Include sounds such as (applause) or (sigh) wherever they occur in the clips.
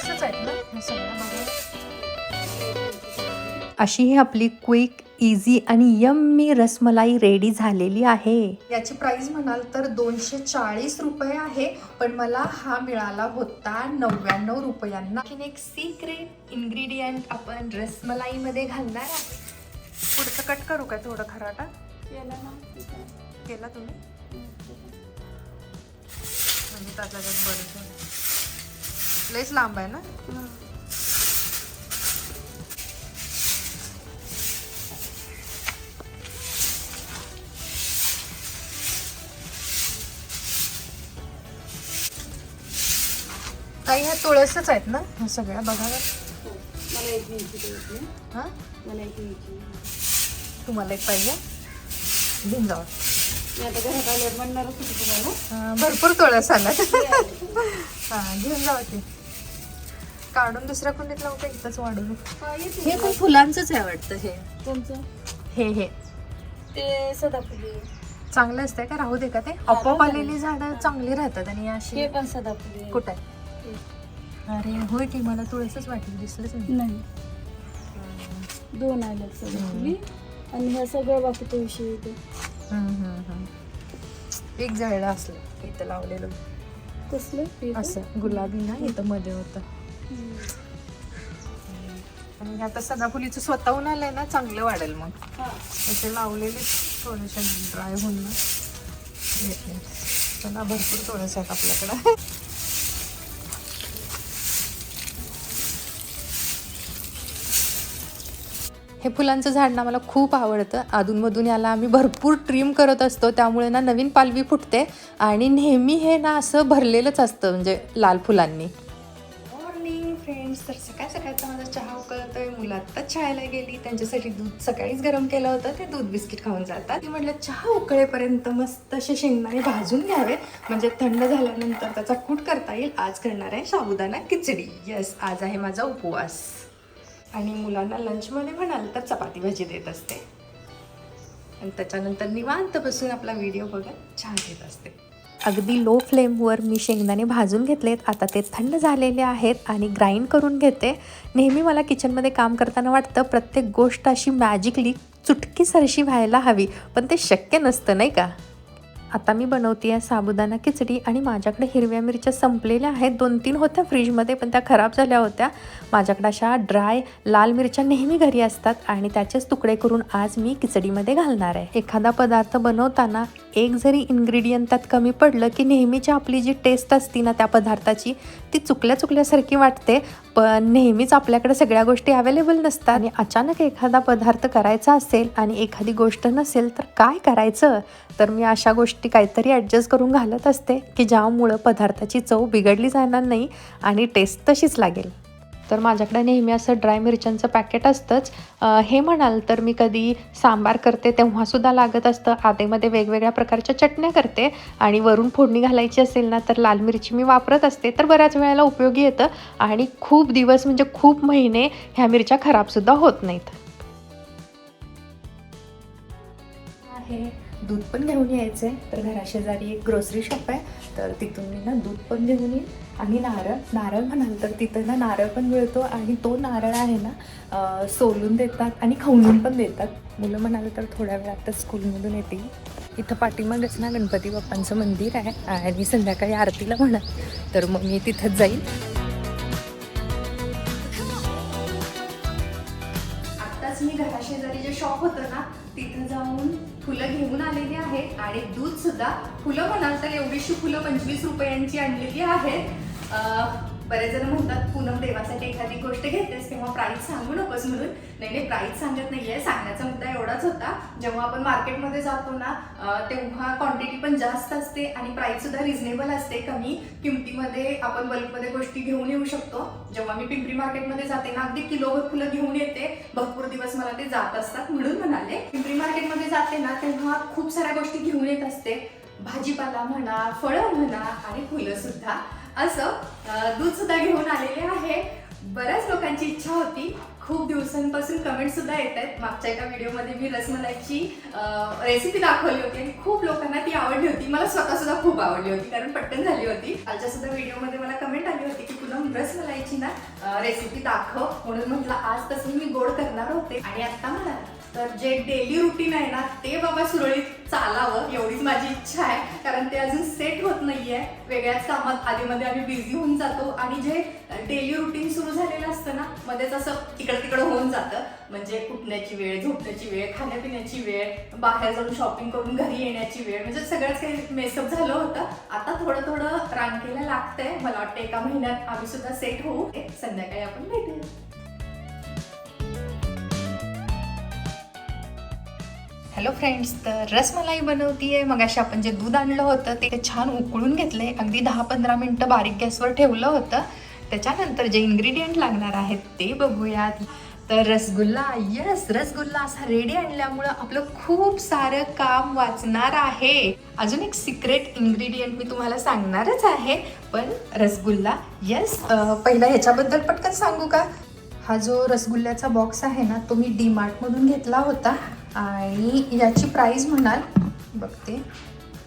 तुळसच आहेत ना हे सगळं बघा अशी ही आपली क्विक इझी आणि यम्मी रसमलाई रेडी झालेली आहे. याची प्राइस म्हणाल तर दोनशे चाळीस रुपये आहे पण मला हा मिळाला होता नव्याण्णव रुपयांना. आणखीन एक सिक्रेट इन्ग्रेडियंट आपण रसमलाईमध्ये घालणार आहे पुढचं कट करू काय थोडं खराटा केला ना केला तुम्ही? म्हणजे त्याच्यात बरं झालं. लईच लांब आहे ना? काही ह्या तुळसच आहेत ना ह्या सगळ्या? बघा. मला एक हा? मला एक घ्यायची. तुम्हाला एक पाहिजे. घेऊन जाऊ मी आता घरात आल्यावर म्हणणारच होती तुम्हाला. हा, भरपूर तुळस आल्यात. हा घेऊन जाऊ ते. काढून दुसऱ्या कुंडीत लावू का? इथंच वाढून हा, हे पण फुलांचंच आहे वाटतं हे. कोणचं? हे हे. ते सदाफुली. चांगलं असतंय का? राहू दे का ते? आपोआप आलेली झाडं चांगली राहतात आणि अशी हे पण सदाफुली. कुठं? आहे? अरे होय की मला तुळसच वाटली दिसलंच नाही. नाही. दोन आल्यात सदाफुली. आणि ह्या सगळं बाकी तुळशी येते हम्म, हम्म, हम्म. एक झाड असलं इथं लावलेलं. कसलं? असं गुलाबी ना इथं मध्ये होतं. आणि आता सदाफुलीचं स्वतःहून आलंय ना चांगलं वाढेल मग. हा. असे लावलेले थोडेसे ड्राय होऊन ना. भरपूर थोडंसं आहेत आपल्याकडं. हे फुलांचं झाड ना मला खूप आवडतं. अधूनमधून याला आम्ही भरपूर ट्रिम करत असतो. त्यामुळे ना नवीन पालवी फुटते. आणि नेहमी हे ना असं भरलेलंच असतं म्हणजे लाल फुलांनी. फ्रेंड्स तर सकाळ सकाळचा माझा चहा उकळतोय मुलं आत्ताच शाळेला गेली त्यांच्यासाठी दूध सकाळीच गरम केलं होतं ते दूध बिस्किट खाऊन जातात. मी म्हटलं चहा उकळेपर्यंत मस्त असे शेंगदाणे भाजून घ्यावे म्हणजे थंड झाल्यानंतर त्याचा कूट करता येईल आज करणार आहे साबुदाणा खिचडी. येस आज आहे माझा उपवास. आणि मुलांना लंचमध्ये म्हणाल तर चपाती भाजी देत असते. आणि त्याच्यानंतर निवांत बसून आपला व्हिडिओ बघत छान घेत असते. अगदी लो फ्लेमवर मी शेंगदाणे भाजून घेतलेत. आता ते थंड झालेले आहेत आणि ग्राइंड करून घेते. नेहमी मला किचनमध्ये काम करताना वाटतं प्रत्येक गोष्ट अशी मॅजिकली चुटकीसरशी व्हायला हवी पण ते शक्य नसतं नाही का? आता मी बनवते आहे साबुदाणा खिचडी आणि माझ्याकडे हिरव्या मिरच्या संपलेल्या आहेत. दोन तीन होत्या फ्रीजमध्ये पण त्या खराब झाल्या होत्या. माझ्याकडे अशा ड्राय लाल मिरच्या नेहमी घरी असतात आणि त्याचेच तुकडे करून आज मी खिचडीमध्ये घालणार आहे. एखादा पदार्थ बनवताना एक जरी इन्ग्रेडियंट त्यात कमी पडलं की नेहमीची आपली जी टेस्ट असती ना त्या पदार्थाची ती चुकल्या चुकल्यासारखी वाटते. पण नेहमीच आपल्याकडे सगळ्या गोष्टी अवेलेबल नसतात. आणि अचानक एखादा पदार्थ करायचा असेल आणि एखादी गोष्ट नसेल तर काय करायचं? तर मी अशा गोष्टी काहीतरी ॲडजस्ट करून घालत असते की ज्यामुळं पदार्थाची चव बिघडली जाणार नाही आणि टेस्ट तशीच लागेल. तर माझ्याकडे नेहमी असं ड्राय मिरच्यांचं पॅकेट असतंच. हे म्हणाल तर मी कधी सांबार करते तेव्हासुद्धा लागत असतं. आधेमध्ये वेगवेगळ्या प्रकारच्या चटण्या करते आणि वरून फोडणी घालायची असेल ना तर लाल मिरची मी वापरत असते. तर बऱ्याच वेळेला उपयोगी येतं आणि खूप दिवस म्हणजे खूप महिने ह्या मिरच्या खराबसुद्धा होत नाहीत. आहे. दूध पण घेऊन यायचं आहे तर घराशेजारी एक ग्रोसरी शॉप आहे. तर तिथून मी ना दूध पण घेऊन येईन. आणि नारळ नारळ म्हणाल तर तिथं ना नारळ पण मिळतो आणि तो नारळ आहे ना सोलून देतात आणि खवणून पण देतात. मुलं म्हणाले तर थोड्या वेळातच स्कूलमधून येतील. इथं पाठीमागच ना गणपती बाप्पांचं मंदिर आहे आणि संध्याकाळी आरतीला म्हणा तर मग मी तिथंच जाईल आत्ताच मी घराशेजारी जे शॉप होतं ना तिथं जाऊन फुलं घेऊन आलेली आहे आणि दूध सुद्धा फुलं म्हणाल तर एवढीशी फुलं पंचवीस रुपयांची आणलेली आहेत. बरेच जण म्हणतात पूनम देवासाठी एखादी गोष्ट घेतेस तेव्हा प्राईस सांगू नकोस म्हणून. नाही नाही प्राईस सांगत नाहीये. सांगण्याचा मुद्दा एवढाच होता. जेव्हा आपण मार्केटमध्ये जातो ना तेव्हा क्वांटिटी पण जास्त असते आणि प्राईस सुद्धा रिझनेबल असते. कमी किमतीमध्ये आपण बल्कमध्ये गोष्टी घेऊन येऊ शकतो. जेव्हा मी पिंपरी मार्केटमध्ये जाते ना अगदी किलोभर फुलं घेऊन येते. भरपूर दिवस मला ते जात असतात म्हणून म्हणाले. पिंपरी मार्केटमध्ये जाते ना तेव्हा खूप साऱ्या गोष्टी घेऊन येत असते. भाजीपाला म्हणा फळं म्हणा आणि फुलं सुद्धा. असं दूध सुद्धा घेऊन आलेले आहे. बऱ्याच लोकांची इच्छा होती. खूप दिवसांपासून कमेंट सुद्धा येत आहेत. मागच्या एका व्हिडिओमध्ये मी रसमलाईची रेसिपी दाखवली होती आणि खूप लोकांना ती आवडली होती. मला स्वतः सुद्धा खूप आवडली होती कारण पटकन झाली होती. कालच्या सुद्धा व्हिडिओमध्ये मला कमेंट आली होती की तुला रसमलाईची ना रेसिपी दाखव. म्हणून म्हटलं आज तसं मी गोड करणार होते. आणि आता म्हणा तर जे डेली रुटीन आहे ना ते बाबा सुरळीत चालावं एवढीच माझी इच्छा आहे. कारण ते अजून सेट होत नाहीये. वेगळ्याच कामात आधीमध्ये आम्ही बिझी होऊन जातो. आणि जे डेली रुटीन सुरू झालेलं असतं ना मध्येच असं तिकडं तिकडं होऊन जातं. म्हणजे उठण्याची वेळ झोपण्याची वेळ खाण्यापिण्याची वेळ बाहेर जाऊन शॉपिंग करून घरी येण्याची वेळ. म्हणजे सगळंच काही मेसअप झालं होतं. आता थोडं थोडं रांगेला लागतंय. मला वाटतं एका महिन्यात आम्ही सुद्धा सेट होऊ. संध्याकाळी आपण भेटूया. हॅलो फ्रेंड्स तर रसमलाई बनवतीये. मग अशी आपण जे दूध आणलं होतं ते छान उकळून घेतलं आहे अगदी दहा पंधरा मिनटं बारीक गॅसवर ठेवलं होतं. त्याच्यानंतर जे इन्ग्रेडियंट लागणार आहेत ते बघूयात. तर रसगुल्ला यस रसगुल्ला असा रेडी आणल्यामुळं आपलं खूप सारं काम वाचणार आहे. अजून एक सिक्रेट इन्ग्रेडियंट मी तुम्हाला सांगणारच आहे. पण रसगुल्ला यस पहिला ह्याच्याबद्दल पटकन सांगू का? हा जो रसगुल्ल्याचा बॉक्स आहे ना तो मी डी मार्टमधून घेतला होता. आणि याची प्राईस म्हणाल बघते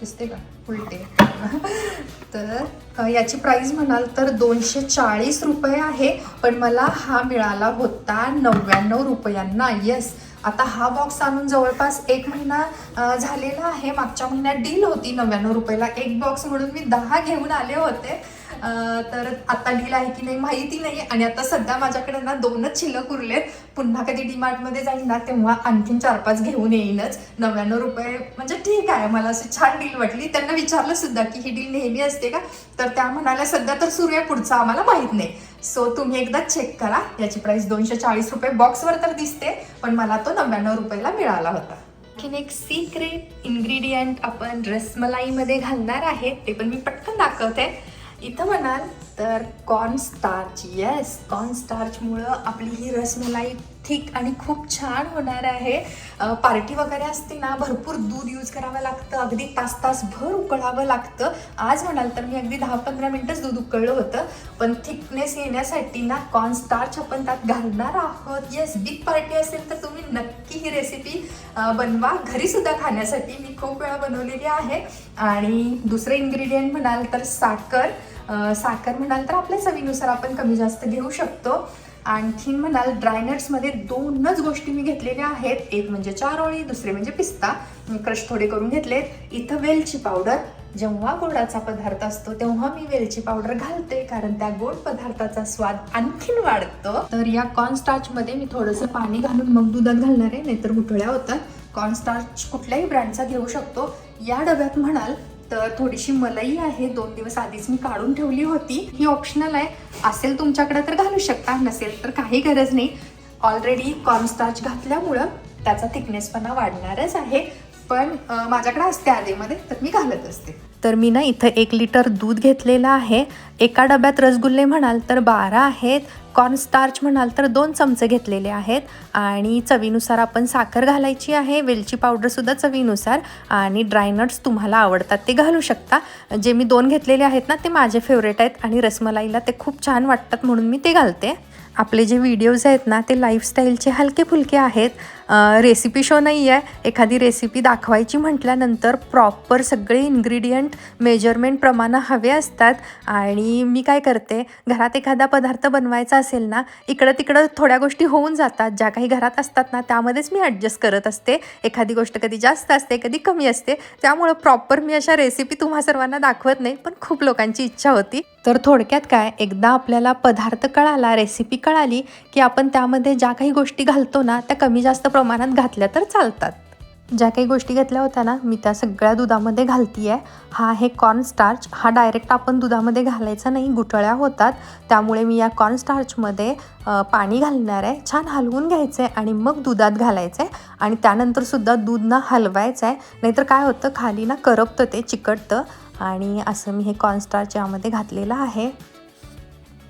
दिसते का? उलटे. (laughs) तर याची प्राईस म्हणाल तर दोनशे चाळीस रुपये आहे पण मला हा मिळाला होता नव्याण्णव रुपयांना. येस आता हा बॉक्स आणून जवळपास एक महिना झालेला आहे. मागच्या महिन्यात डील होती नव्याण्णव रुपयाला. एक बॉक्स म्हणून मी दहा घेऊन आले होते. तर आता डील आहे की नाही माहिती नाही आणि आता सध्या माझ्याकडे ना दोनच शिल्लक उरलेत. पुन्हा कधी डीमार्टमध्ये जाईन ना तेव्हा आणखीन चार पाच घेऊन येईनच नव्याण्णव रुपये म्हणजे ठीक आहे मला अशी छान डील वाटली. त्यांना विचारलं सुद्धा की ही डील नेहमी असते का? तर त्या म्हणाल्या सध्या तर सुरू आहे पुढचं आम्हाला माहीत नाही. सो तुम्ही एकदा चेक करा. याची प्राईस दोनशे चाळीस रुपये बॉक्सवर तर दिसते पण मला तो नव्याण्णव रुपयाला मिळाला होता. आणखीन एक सिक्रेट इन्ग्रेडियंट आपण रसमलाईमध्ये घालणार आहे. ते पण मी पटकन दाखवते. इथं म्हणाल तर कॉर्न स्टार्च येस कॉर्न स्टार्चमुळं आपली ही रसमलाई ठीक आणि खूप छान होणार आहे. पार्टी वगैरे असते ना भरपूर दूध यूज करावं लागतं अगदी तास तास भर उकळावं लागतं. आज म्हणाल तर मी अगदी दहा पंधरा मिनटंच दूध उकळलं होतं पण थिकनेस येण्यासाठी ना कॉर्न स्टार्च आपण त्यात घालणार आहोत. येस बिग पार्टी असेल तर तुम्ही नक्की ही रेसिपी बनवा. घरीसुद्धा खाण्यासाठी मी खूप वेळा बनवलेली आहे. आणि दुसरं इन्ग्रेडियंट म्हणाल तर साखर. साखर म्हणाल तर आपल्या चवीनुसार आपण कमी जास्त घेऊ शकतो. आणखीन म्हणाल ड्रायनट्समध्ये दोनच गोष्टी मी घेतलेल्या आहेत. एक म्हणजे चारोळी दुसरे म्हणजे पिस्ता. क्रश थोडे करून घेतलेत. इथं वेलची पावडर. जेव्हा गोडाचा पदार्थ असतो तेव्हा मी वेलची पावडर घालते कारण त्या गोड पदार्थाचा स्वाद आणखीन वाढतो. तर या कॉर्नस्टार्चमध्ये मी थोडंसं पाणी घालून मग दुधात घालणार आहे नाहीतर गुठळ्या होतात. कॉर्नस्टार्च कुठल्याही ब्रँडचा घेऊ शकतो. या डब्यात म्हणाल तर थोडीशी मलई आहे. दोन दिवस आधीच मी काढून ठेवली होती. ही ऑप्शनल आहे. असेल तुमच्याकडे तर घालू शकता. नसेल तर काही गरज नाही. ऑलरेडी कॉर्नस्टार्च घातल्यामुळं त्याचा थिकनेसपणा वाढणारच आहे. पण माझ्याकडे असते आधीमध्ये तर मी घालत असते. तर मी ना इथं एक लिटर दूध घेतलेलं आहे. एका डब्यात रसगुल्ले म्हणाल तर बारा आहेत. कॉर्नस्टार्च म्हणाल तर दोन चमचे घेतलेले आहेत आणि चवीनुसार आपण साखर घालायची आहे. वेलची पावडरसुद्धा चवीनुसार आणि ड्रायनट्स तुम्हाला आवडतात ते घालू शकता. जे मी दोन घेतलेले आहेत ना ते माझे फेवरेट आहेत आणि रसमलाईला ते खूप छान वाटतात म्हणून मी ते घालते. आपले जे व्हिडिओज आहेत ना ते लाईफस्टाईलचे हलके फुलके आहेत. रेसिपी शो नाही आहे एखादी रेसिपी दाखवायची म्हटल्यानंतर प्रॉपर सगळे इन्ग्रेडियंट मेजरमेंट प्रमाणं हवे असतात. आणि मी काय करते घरात एखादा पदार्थ बनवायचा असेल ना इकडं तिकडं थोड्या गोष्टी होऊन जातात. ज्या काही घरात असतात ना त्यामध्येच मी ॲडजस्ट करत असते. एखादी गोष्ट कधी जास्त असते कधी कमी असते. त्यामुळं प्रॉपर मी अशा रेसिपी तुम्हा सर्वांना दाखवत नाही पण खूप लोकांची इच्छा होती. तर थोडक्यात काय एकदा आपल्याला पदार्थ कळाला रेसिपी कळाली की आपण त्यामध्ये ज्या काही गोष्टी घालतो ना त्या कमी जास्त प्रमाणात घातल्या तर चालतात. ज्या काही गोष्टी घेतल्या होत्या ना मी त्या सगळ्या दुधामध्ये घालती आहे हा आहे कॉर्न स्टार्च हा डायरेक्ट आपण दुधामध्ये घालायचा नाही गुटळ्या होतात. त्यामुळे मी या कॉर्न स्टार्चमध्ये पाणी घालणार आहे छान हलवून घ्यायचं आहे आणि मग दुधात घालायचं. आहे आणि त्यानंतरसुद्धा दूध ना हलवायचं आहे नाहीतर काय होतं खाली ना करपतं ते चिकटतं. आणि असं मी हे कॉर्नस्टार्च यामध्ये घातलेलं आहे.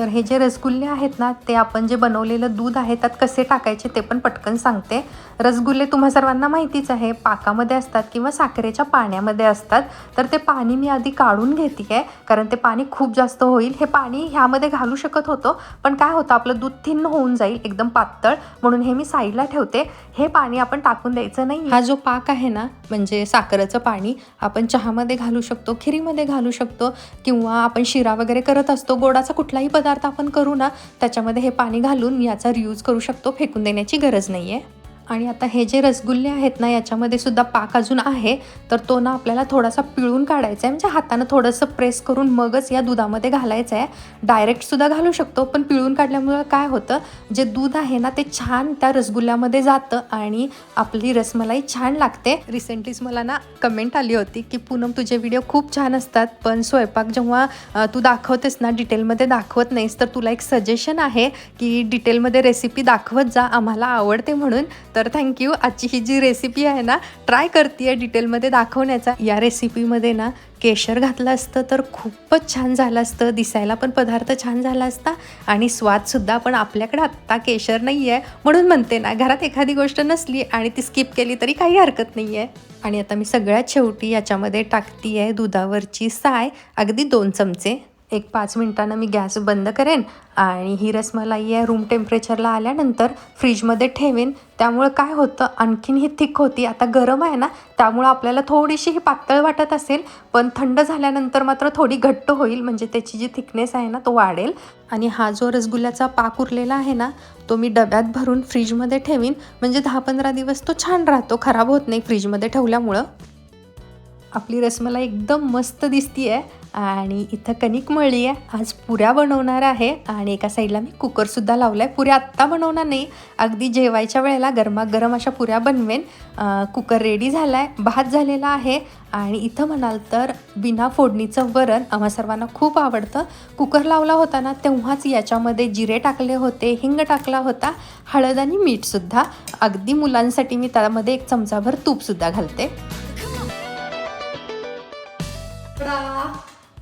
तर हे जे रसगुल्ले आहेत ना ते आपण जे बनवलेलं दूध आहे त्यात कसे टाकायचे ते पण पटकन सांगते. रसगुल्ले तुम्हा सर्वांना माहितीच आहे पाकामध्ये असतात किंवा साखरेच्या पाण्यामध्ये असतात. तर ते पाणी मी आधी काढून घेते आहे कारण ते पाणी खूप जास्त होईल. हे पाणी ह्यामध्ये घालू शकत होतो पण काय होतं आपलं दूध थिन्न होऊन जाईल एकदम पातळ. म्हणून हे मी साईडला ठेवते. हे पाणी आपण टाकून द्यायचं नाही हा जो पाक आहे ना म्हणजे साखरेचं पाणी आपण चहामध्ये घालू शकतो खिरीमध्ये घालू शकतो किंवा आपण शिरा वगैरे करत असतो गोडाचा कुठलाही पदार्थ आपण करू ना त्याच्यामध्ये हे पाणी घालून याचा रियूज करू शकतो फेकून देण्याची गरज नाही आहे आणि आता हे जे रसगुल्ले आहेत ना याच्यामध्ये सुद्धा पाक अजून आहे तर तो ना आपल्याला थोडासा पिळून काढायचा आहे. म्हणजे हातानं थोडंसं प्रेस करून मगच या दुधामध्ये घालायचं आहे. डायरेक्टसुद्धा घालू शकतो पण पिळून काढल्यामुळं काय होतं जे दूध आहे ना ते छान त्या रसगुल्ल्यामध्ये जातं आणि आपली रसमलाई छान लागते. रिसेंटलीच मला ना कमेंट आली होती की पूनम तुझे व्हिडिओ खूप छान असतात पण स्वयंपाक जेव्हा तू दाखवतेस ना डिटेलमध्ये दाखवत नाहीस तर तुला एक सजेशन आहे की डिटेलमध्ये रेसिपी दाखवत जा आम्हाला आवडते म्हणून. तर तर थँक्यू आजची ही जी रेसिपी आहे ना ट्राय करते आहे डिटेलमध्ये दाखवण्याचा. या रेसिपीमध्ये ना केशर घातलं असतं तर खूपच छान झालं असतं. दिसायला पण पदार्थ छान झाला असता. आणि स्वादसुद्धा पण आपल्याकडे आत्ता केशर नाही आहे म्हणून म्हणते ना घरात एखादी गोष्ट नसली आणि ती स्किप केली तरी काही हरकत नाही आहे आणि आता मी सगळ्यात शेवटी याच्यामध्ये टाकती आहे दुधावरची साय. अगदी दोन चमचे. एक पाच मिनटानं मी गॅस बंद करेन आणि ही रसमलाई आहे रूम टेम्परेचरला आल्यानंतर फ्रीजमध्ये ठेवेन. त्यामुळं काय होतं आणखीन ही थिक होती. आता गरम आहे ना त्यामुळं आपल्याला थोडीशी ही पातळ वाटत असेल. पण थंड झाल्यानंतर मात्र थोडी घट्ट होईल म्हणजे त्याची जी थिकनेस आहे ना तो वाढेल. आणि हा जो रसगुल्ल्याचा पाक उरलेला आहे ना तो मी डब्यात भरून फ्रीजमध्ये ठेवीन. म्हणजे दहा पंधरा दिवस तो छान राहतो खराब होत नाही फ्रीजमध्ये ठेवल्यामुळं. आपली रसमलाई एकदम मस्त दिसती आहे आणि इथं कणिक मळली आहे. आज पुऱ्या बनवणार आहे. आणि एका साईडला मी कुकरसुद्धा लावला आहे पुऱ्या आत्ता बनवणार नाही. अगदी जेवायच्या वेळेला गरमागरम अशा पुऱ्या बनवेन. कुकर रेडी झाला आहे भात झालेला आहे. आणि इथं म्हणाल तर बिना फोडणीचं वरण आम्हा सर्वांना खूप आवडतं. कुकर लावला होता ना तेव्हाच याच्यामध्ये जिरे टाकले होते हिंग टाकला होता हळद आणि मीठसुद्धा अगदी मुलांसाठी मी त्यामध्ये एक चमचाभर तूपसुद्धा घालते.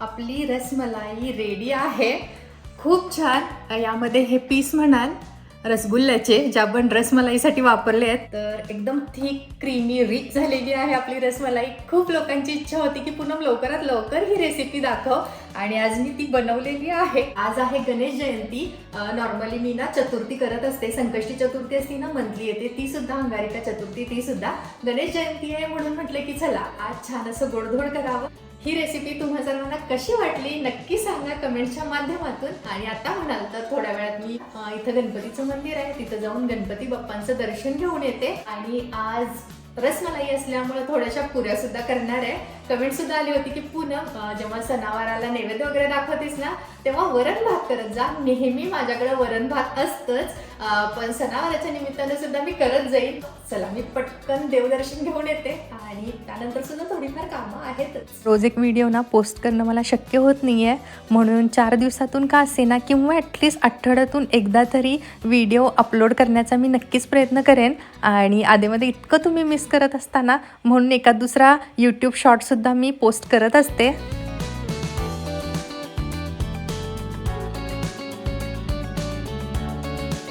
आपली रसमलाई रेडी आहे. खूप छान. यामध्ये हे पीस म्हणाल रसगुल्ल्याचे जे आपण रसमलाईसाठी वापरले आहेत तर एकदम थिक क्रीमी रिच झालेली आहे आपली रसमलाई. खूप लोकांची इच्छा होती की पूनम लवकरात लवकर ही रेसिपी दाखव. आणि आज मी ती बनवलेली आहे. आज आहे गणेश जयंती. नॉर्मली मी ना चतुर्थी करत असते. संकष्टी चतुर्थी असती ना मंथली येते. ती सुद्धा अंगारिका चतुर्थी ती सुद्धा गणेश जयंती आहे म्हणून म्हटलं की चला आज छान असं गोडधोड करावं. ही रेसिपी तुम्हा सर्वांना कशी वाटली नक्की सांगा कमेंटच्या माध्यमातून. आणि आता म्हणाल तर थोड्या वेळात मी इथं गणपतीचं मंदिर आहे. तिथं जाऊन गणपती बाप्पांचं दर्शन घेऊन येते. आणि आज रसमलाई असल्यामुळे थोड्याशा पुऱ्या सुद्धा करणार आहे. कमेंट सुद्धा आली होती की पूनम जेव्हा सणावाराला नैवेद्य वगैरे दाखवतेस ना तेव्हा वरण भात करत जा. नेहमी माझ्याकडे वरण भात असतंच. पण सणावाराच्या निमित्तानं सुद्धा मी करत जाईल चला मी पटकन देवदर्शन घेऊन येते. आणि त्यानंतर सुद्धा थोडीफार कामं आहेतच. रोज एक व्हिडिओ ना पोस्ट करणं मला शक्य होत नाही आहे म्हणून चार दिवसातून का असेना किंवा ॲटलिस्ट आठवड्यातून एकदा तरी व्हिडिओ अपलोड करण्याचा मी नक्कीच प्रयत्न करेन. आणि आधेमध्ये इतकं तुम्ही मिस करत असताना म्हणून एका दुसरा यूट्यूब शॉर्टसुद्धा मी पोस्ट करत असते.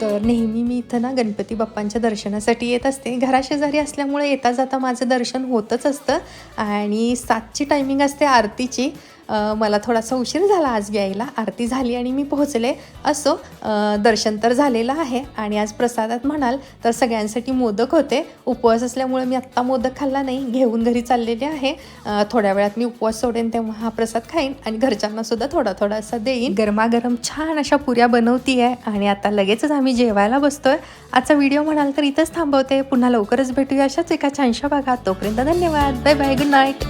तर नेहमी मी इथं ना गणपती बाप्पांच्या दर्शनासाठी येत असते. घराशेजारी असल्यामुळे येता जाता माझं दर्शन होतच असतं. आणि सातची टायमिंग असते आरतीची. मला थोडासा उशीर झाला आज यायला. आरती झाली आणि मी पोहोचले. असो दर्शन तर झालेलं आहे. आणि आज प्रसादात म्हणाल तर सगळ्यांसाठी मोदक होते. उपवास असल्यामुळे मी आत्ता मोदक खाल्ला नाही. घेऊन घरी चाललेले आहे. थोड्या वेळात मी उपवास सोडेन तेव्हा हा प्रसाद खाईन आणि घरच्यांना सुद्धा थोडा थोडा असा देईन. गरमागरम छान अशा पुऱ्या बनवती आहे आणि आता लगेचच आम्ही जेवायला बसतोय. आजचा व्हिडिओ म्हणाल तर इथंच थांबवते. पुन्हा लवकरच भेटूया अशाच एका छानशा भागात. तोपर्यंत धन्यवाद. Bye bye. Good night.